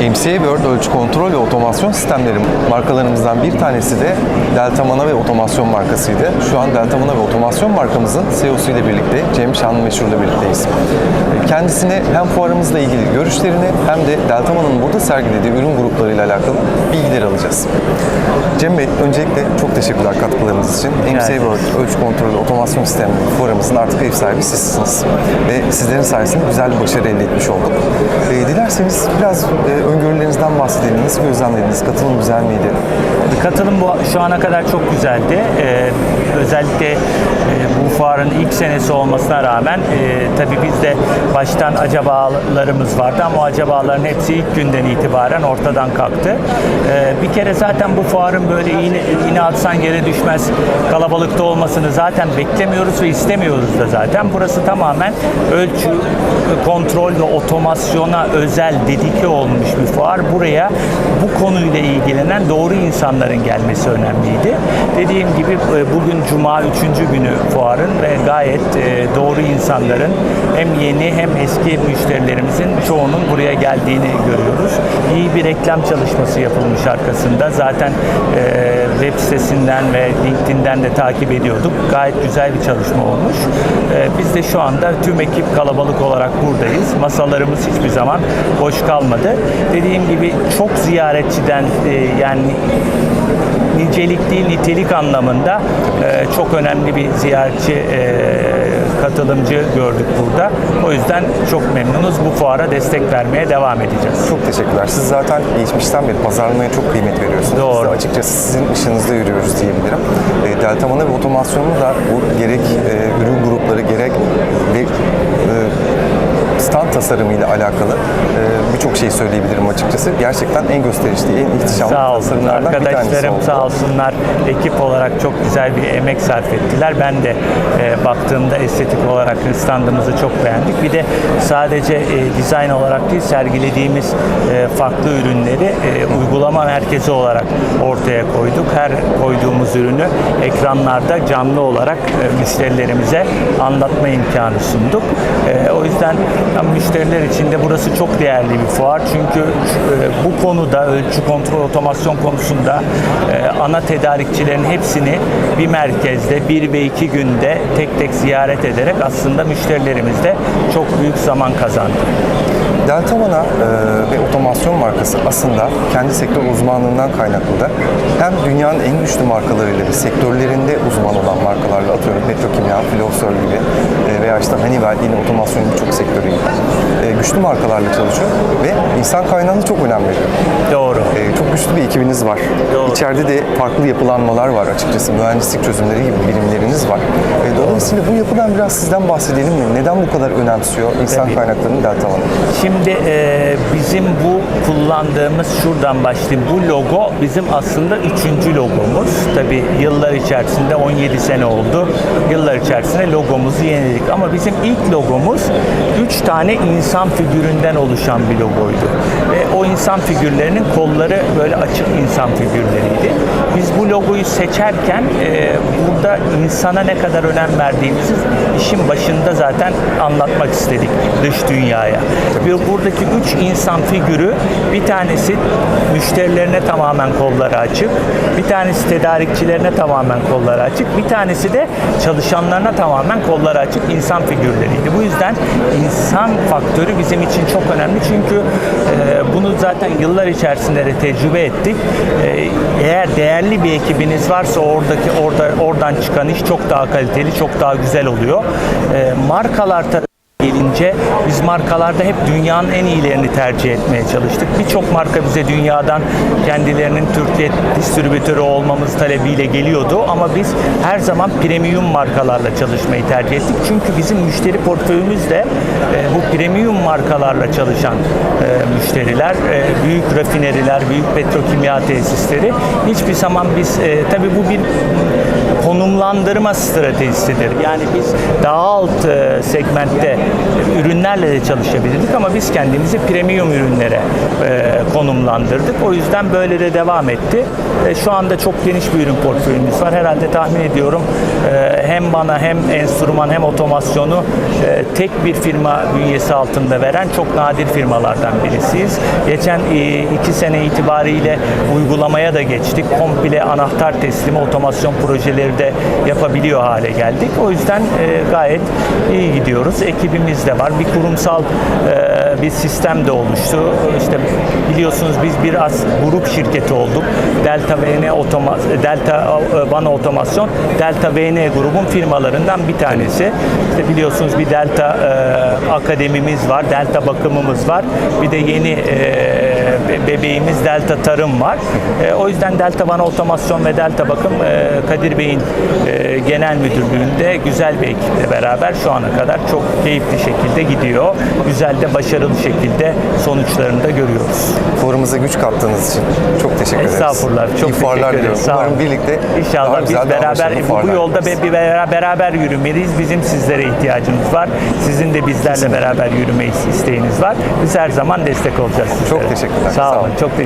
MCA World ölçü kontrol ve otomasyon sistemleri markalarımızdan bir tanesi de Delta Mana ve otomasyon markasıydı. Şu an Delta Mana ve otomasyon markamızın CEO'su ile birlikte Cem Şanlımeşhur ile birlikteyiz. Kendisine hem fuarımızla ilgili görüşlerini hem de Delta Mana'nın burada sergilediği ürün gruplarıyla alakalı bilgiler alacağız. Cem Bey, öncelikle çok teşekkürler katkılarınız için. MCA ederiz. World ölçü kontrol ve otomasyon sistemleri fuarımızın artık ev sahibi sizsiniz. Ve sizlerin sayesinde güzel bir başarı elde etmiş olduk. Ee, dilerseniz biraz e, öngörülerinizden bahsedelim. Nasıl gözlemlediniz? Katılım güzel miydi? Katılım bu şu ana kadar çok güzeldi. Ee, özellikle e, bu fuarın ilk senesi olmasına rağmen e, tabii bizde baştan acabalarımız vardı ama o acabaların hepsi ilk günden itibaren ortadan kalktı. Ee, bir kere zaten bu fuarın böyle iğne, iğne atsan yere düşmez kalabalıkta olmasını zaten beklemiyoruz ve istemiyoruz da zaten. Burası tamamen ölçü, kontrol ve otomasyona özel dedike olmuş bir fuar. Buraya bu konuyla ilgilenen doğru insanların gelmesi önemliydi. Dediğim gibi e, bugün Cuma 3. günü fuarın ve gayet e, doğru insanların hem yeni hem eski müşterilerimizin çoğunun buraya geldiğini görüyoruz. İyi bir reklam çalışması yapılmış arkasında. Zaten e, web sitesinden ve LinkedIn'den de takip ediyorduk. Gayet güzel bir çalışma olmuş. E, Biz de şu anda tüm ekip kalabalık olarak buradayız. Masalarımız hiçbir zaman boş kalmadı. Dediğim gibi çok ziyaretçiden e, yani nicelik değil nitelik anlamında e, çok önemli bir ziyaretçi e, katılımcı gördük burada. O yüzden çok memnunuz. Bu fuara destek vermeye devam edeceğiz. Çok teşekkürler. Siz zaten geçmişten beri pazarlamaya çok kıymet veriyorsunuz. Doğru. Biz de açıkçası sizin ışığınızda yürüyoruz diyebilirim. E, Delta Mana ve otomasyonu da bu gerek e, ürün grupları gerek ve e, stand tasarımıyla alakalı e, birçok şey söyleyebilirim açıkçası. Gerçekten en gösterişli, en ihtişamlı Sağ olsun. tasarımlardan bir tanesi Arkadaşlarım oldu. sağ olsunlar. Ekip olarak çok güzel bir emek sarf ettiler. Ben de e, baktığımda estetik olarak standımızı çok beğendik. Bir de sadece e, dizayn olarak değil sergilediğimiz e, farklı ürünleri e, uygulama merkezi olarak ortaya koyduk. Her koyduğumuz ürünü ekranlarda canlı olarak e, müşterilerimize anlatma imkanı sunduk. E, o yüzden hem müşteriler için de burası çok değerli bir fuar. Çünkü e, bu konuda ölçü kontrol otomasyon konusunda e, ana tedarikçilerin hepsini bir merkezde bir ve iki günde tek tek ziyaret ederek aslında müşterilerimiz de çok büyük zaman kazandı. Delta Mana e, ve otomasyon markası aslında kendi sektör uzmanlığından kaynaklı da hem dünyanın en güçlü markalarıyla ve sektörlerinde uzman olan markalarla atıyorum Petrokimya, Flowserve gibi e, veya işte Honeywell yine otomasyonun birçok sektörü gibi e, güçlü markalarla çalışıyor ve insan kaynağına çok önem veriyor. Güçlü bir ekibiniz var. Doğru. İçeride de farklı yapılanmalar var açıkçası. Mühendislik çözümleri gibi birimleriniz var. E, dolayısıyla bu yapıdan biraz sizden bahsedelim mi? Neden bu kadar önemsiyor insan Tabii. kaynaklarını Delta Mana? Şimdi e, bizim bu kullandığımız şuradan başlayayım. Bu logo bizim aslında üçüncü logomuz. Tabi yıllar içerisinde 17 sene oldu. Yıllar içerisinde logomuzu yeniledik. Ama bizim ilk logomuz üç tane insan figüründen oluşan bir logoydu. Ve o insan figürlerinin kolları böyle açık insan figürleriydi. Biz bu logoyu seçerken e, burada insana ne kadar önem verdiğimizi işin başında zaten anlatmak istedik dış dünyaya. Ve buradaki üç insan figürü bir tanesi müşterilerine tamamen kolları açık, bir tanesi tedarikçilerine tamamen kolları açık, bir tanesi de çalışanlarına tamamen kolları açık insan figürleriydi. Bu yüzden insan faktörü bizim için çok önemli çünkü e, bunu zaten yıllar içerisinde de tecrübe ettik. E, eğer değerli bir ekibiniz varsa oradaki orada oradan çıkan iş çok daha kaliteli, çok daha güzel oluyor. E, markalar gelince biz markalarda hep dünyanın en iyilerini tercih etmeye çalıştık. Birçok marka bize dünyadan kendilerinin Türkiye distribütörü olmamız talebiyle geliyordu ama biz her zaman premium markalarla çalışmayı tercih ettik. Çünkü bizim müşteri portföyümüz de e, bu premium markalarla çalışan e, müşteriler, e, büyük rafineriler, büyük petrokimya tesisleri. Hiçbir zaman biz tabii bu bir konumlandırma stratejisidir. Yani biz daha alt segmentte ürünlerle de çalışabilirdik ama biz kendimizi premium ürünlere e, konumlandırdık. O yüzden böyle de devam etti. E, şu anda çok geniş bir ürün portföyümüz var. Herhalde tahmin ediyorum e, hem bana hem enstrüman hem otomasyonu e, tek bir firma bünyesi altında veren çok nadir firmalardan birisiyiz. Geçen e, iki sene itibariyle uygulamaya da geçtik. Komple anahtar teslimi otomasyon projeleri de yapabiliyor hale geldik. O yüzden e, gayet iyi gidiyoruz. Ekibimiz de var. Bir kurumsal e, bir sistem de oluştu. İşte biliyorsunuz biz biraz grup şirketi olduk. Delta VN Otoma, Delta e, Bana Otomasyon, Delta VN grubun firmalarından bir tanesi. İşte biliyorsunuz bir Delta e, akademimiz var, Delta bakımımız var. Bir de yeni e, bebeğimiz Delta Tarım var. E, o yüzden Delta Bana Otomasyon ve Delta Bakım e, Kadir Bey'in e, genel müdürlüğünde güzel bir ekiple beraber şu ana kadar çok keyifli şekilde gidiyor. Güzel de başarılı şekilde sonuçlarını da görüyoruz. Fuarımıza güç kattığınız için çok teşekkür ederiz. Estağfurullah. Çok İyi teşekkür ederiz. Sağ Umarım birlikte İnşallah biz beraber bu, yolda be- bir beraber, beraber yürümeliyiz. Bizim sizlere ihtiyacımız var. Sizin de bizlerle beraber yürüme isteğiniz var. Biz her zaman destek olacağız sizlere. Çok teşekkürler. Sağ Sağ olun. olun. Çok